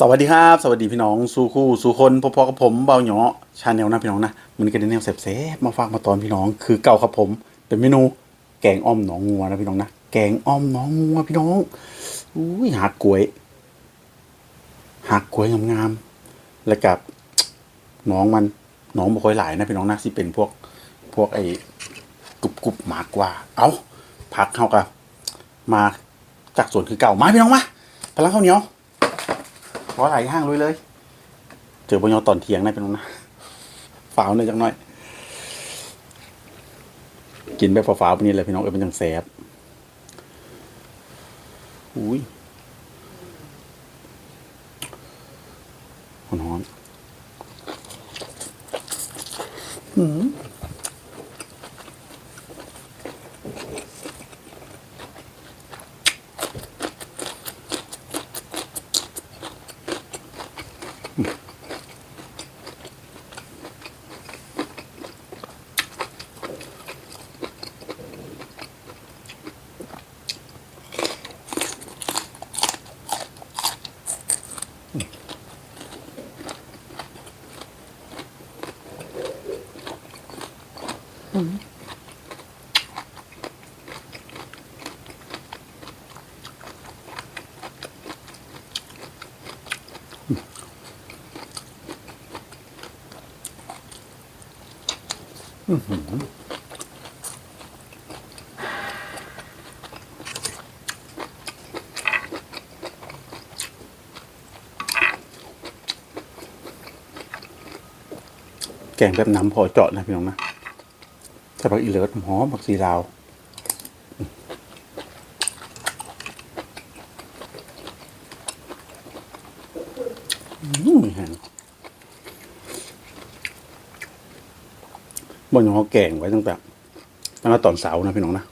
สวัสดีครับ สวัสดีพี่น้องสู่คู่สู่คนพอๆกับผมเบาหยอชาแนลนะพี่น้องนะมันก็ได้แนวเสพๆมาฝากมาตอนพี่น้อง คือเก่าครับผม เป็นเมนู แกงอ้อมหนองงัวนะพี่น้องนะแกงอ้อมหนองงัวพี่น้องอุ้ยหักกล้วยหักกล้วยงามๆแล้วกับหน้องมันหน้องบ่ค่อยหลายนะพี่น้องนะที่เป็นพวกพวกไอ้กรุบกรุบๆมากกว่า เอาพักเข้ากับมาจากสวนคือเก่ามาพี่น้องมาพลังข้าวเหนียว ขอไหลห้างลุยเลย เจอบอยอตอนเทียงนะเป็นน้องนะฝาวหน่อยจังหน่อย กินแบบฝาวๆแบบนี้เลยพี่น้องเออเป็นจังแสบอุ้ย แกงแบบน้ำพอเจาะนะพี่น้องนะใส่ผักอีเลิศหอมผักสีลาวอืมแห้ง บนของเขาแกงไว้ตั้งแต่ตั้งแต่ตอนเสาร์นะพี่น้องนะ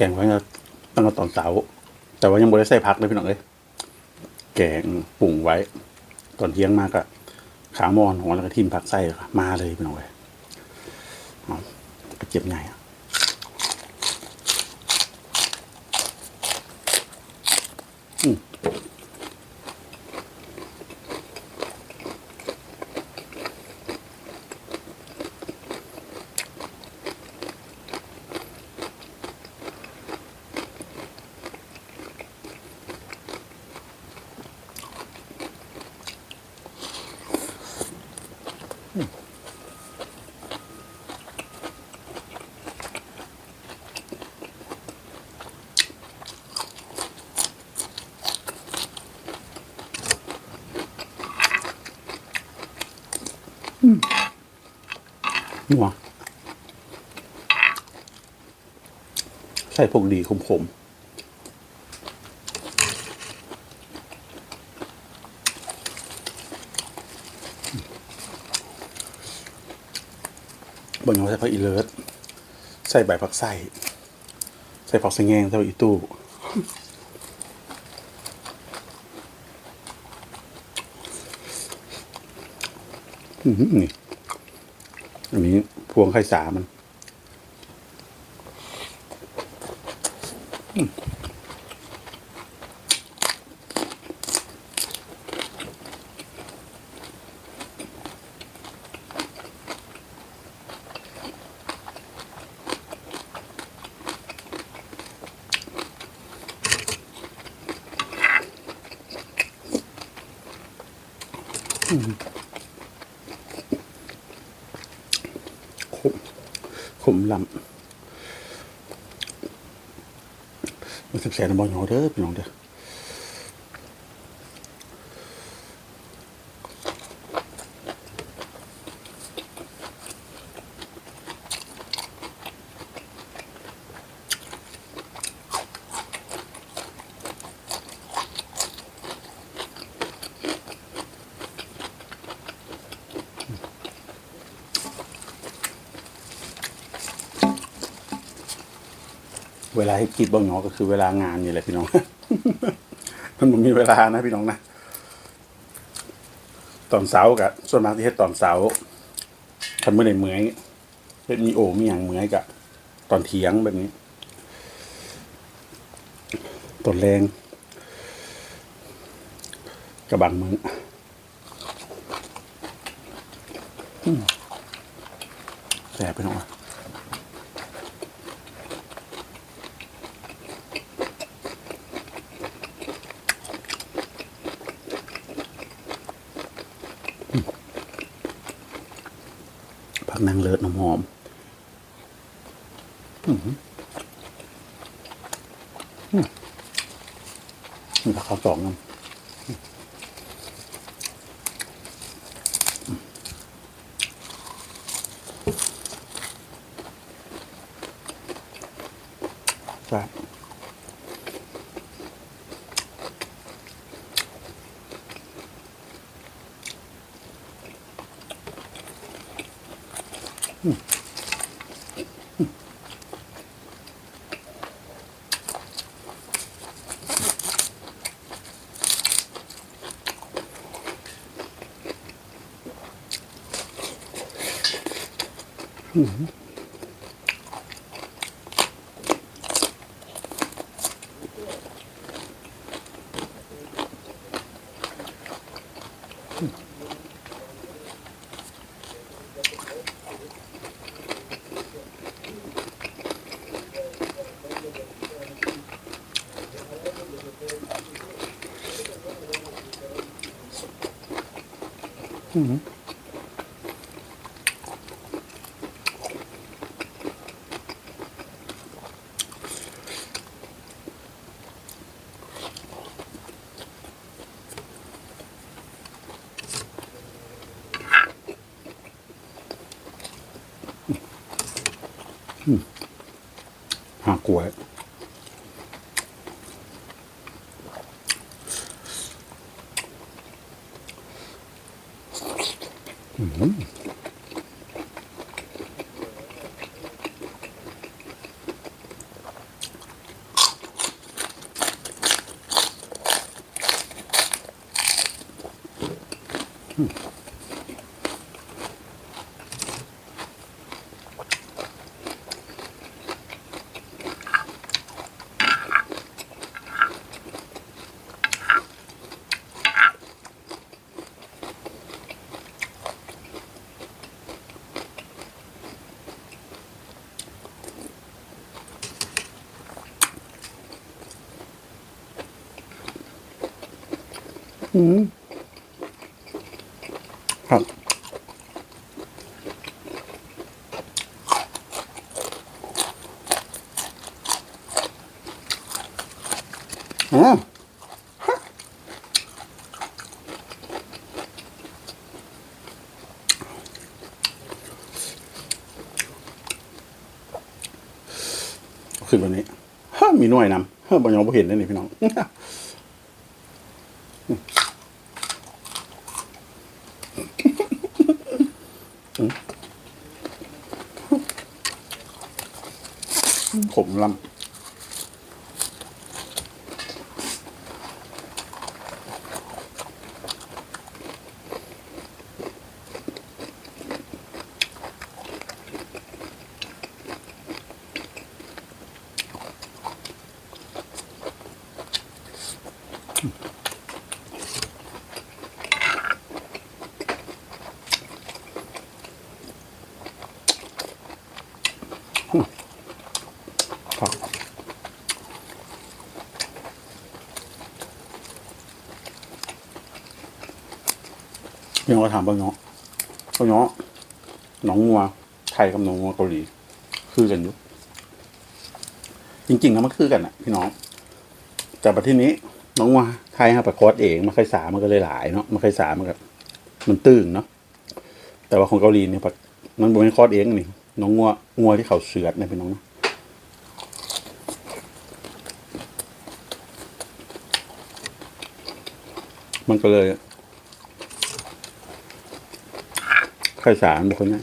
แกงไว้ตั้งแต่ตอนเสาร์ แต่ว่ายังไม่ได้ใส่พักเลยพี่น้องเอ้ยแกงปรุงไว้ ตอนเที่ยงมากอะขามอนหัวแล้วก็ทิมผักไส้มาเลยพี่น้องเอ้ยเอาไปเจ็บไงอะ นัวใส่พวกดีขมๆบนเขาใส่ผักอีเลิศใส่ใบผักไส้ใส่ผักสะแงงใส่อีตู้ อื้อหือ นี่อันนี้พวงไข่สามัน มลำมันสับแสนบอลหอเด้อพี่น้องเด้อ เวลาให้กินบ้างเนาะก็คือเวลางานนี่แหละพี่น้อง มันมีเวลานะพี่น้องนะ ตอนเสาร์กะส่วนมากที่เฮ็ดตอนเสาร์ทำเมื่อไหร่เมื่อยเฮ็ดมีโอมีอย่างเหมือยกะ ตอนเที่ยงแบบนี้ตอนแรงกระบังมือแสบไปหน่อย นางเลิศน้ำหอมนี่ก็ข้าวสองน้ำครับ Mm. หากล้วย อืม ครับอ๋อขึ้นวันนี้ฮะมีน่วยนำเฮ้ยบางอย่างบ่เห็นเลยนี่พี่น้อง ขมลำ พี่น้องถามบางเนาะบางเนาะหนองงัวไทยกับหนองงัวเกาหลี คือกันอยู่จริงๆแล้วมันคือกันอะพี่น้องแต่ประเทศนี้หน้องงัวไทยฮะประกอดเองมันเคยสามันก็เลยหลายเนาะมันเคยสามันก็มันตื้งเนาะแต่ว่าของเกาหลีเนี่ยมันบ่เป็นคอดเองนี่ น้องงัวงัวที่เขาเสือดนะพี่น้องนะมันก็เลยไข่สารเป็นคนนี้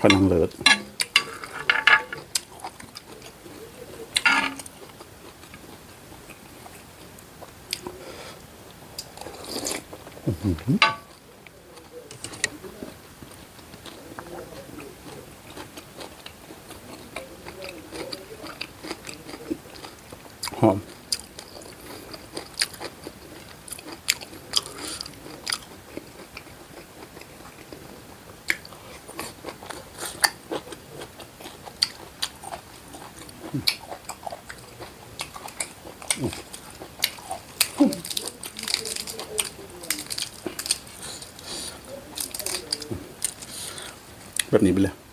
พนังเลิศอืม แบ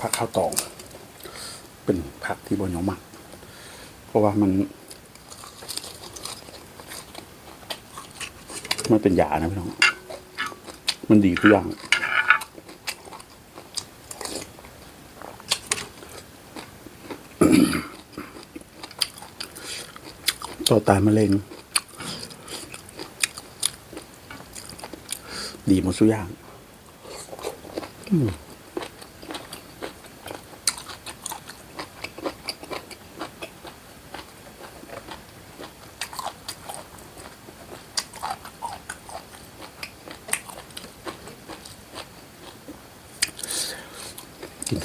ผักข้าวตอง เป็นผักที่บนยอมากเพราะว่ามัน มันเป็นยานะพี่น้อง มันดีทุกอย่างต่อตายมะเร็งดีหมดทุกอย่าง อืม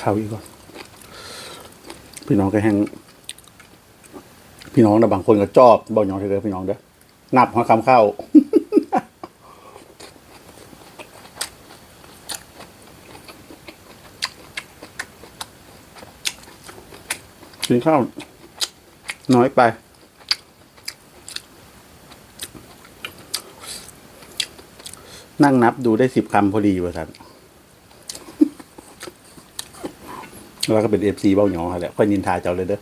ข้าวอีกก่อนพี่น้องก็แห้งพี่น้องนะบางคนก็จอบบอกน้องเถอพี่น้องเด้อนับหัวคำข้าวกินข้าวน้อยไปนั่งนับดูได้สิบคำพอดีว่าท่าน แล้วก็เป็นเอฟซีเบ้าหยองแหละค่อยนินทาเจ้าเลยเด้อ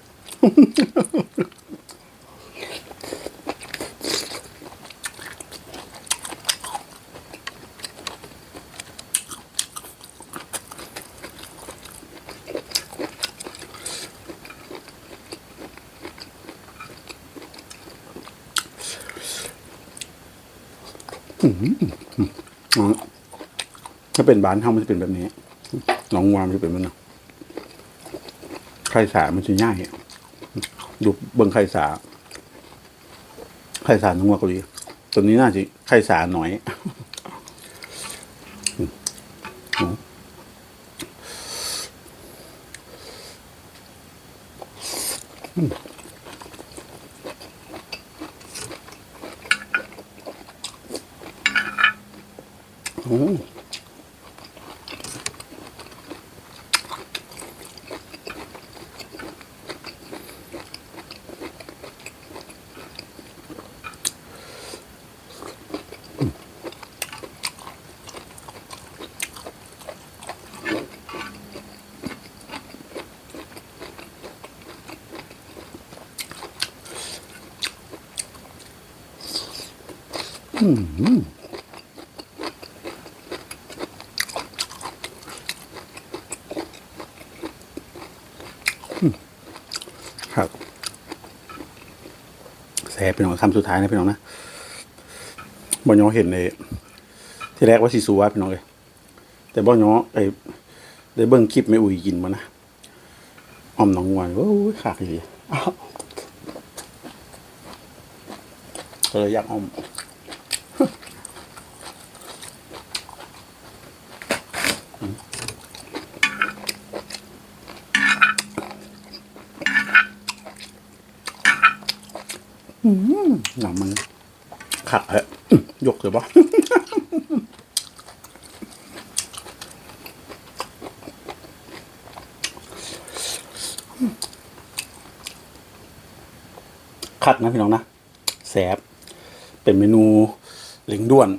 ถ้าเป็นบ้านเฮามันจะเป็นแบบนี้หนองวามนจะเป็นมันเนาะ ไข่สามันจะง่ายดูเบิ่งไข่สา ไข่สาหนองวัวเกาหลีตัวนี้น่าจะไข่สาหน่อยอืม ครับแซ่บพี่น้องคำสุดท้ายนะพี่น้องนะบอนยอเห็นในที่แรกว่าสีสัวพี่น้องเลยแต่บอนยอไอ้ได้เบิ้งคลิปไม่อุ่ยกินมานะออมน้องงวนโอ้ยขากอีหลีอ้าวก็เลยอยากออม หนังมันขักเหอะยกเลยปะคัดนะพี่น้องนะแสบเป็นเมนูเหลิงด้วน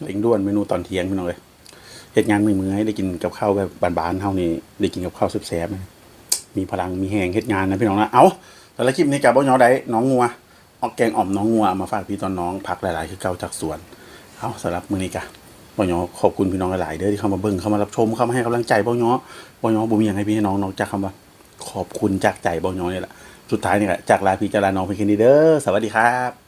เหลิงด้วนเมนูตอนเที่ยงพี่น้องเลยเหตุงานมือมือให้ได้กินกับข้าวแบบบานๆเท่านี้ได้กินกับข้าวแซบๆมีพลังมีแหงเหตุงานนะพี่น้องนะเอาแต่ละคลิปนี้กับบ้าน้อได้น้องงัว ออกแกงอ่อมน้องงัวมาฝากพี่ตอนน้องพักหลายๆคือเก่าจากสวนเอาสำหรับมือนี้กะบ้าน้อขอบคุณพี่น้องหลายๆเด้อที่เข้ามาเบิ่งเข้ามารับชมเข้ามาให้กำลังใจบ้าน้อบ้าน้อบุมอย่างให้พี่น้องน้องจากคำว่า ขอบคุณจากใจบ้าน้อนี่แหละสุดท้ายนี่แหละจากลาพี่จาลาน้องเพียงแค่นี้เด้อสวัสดีครับ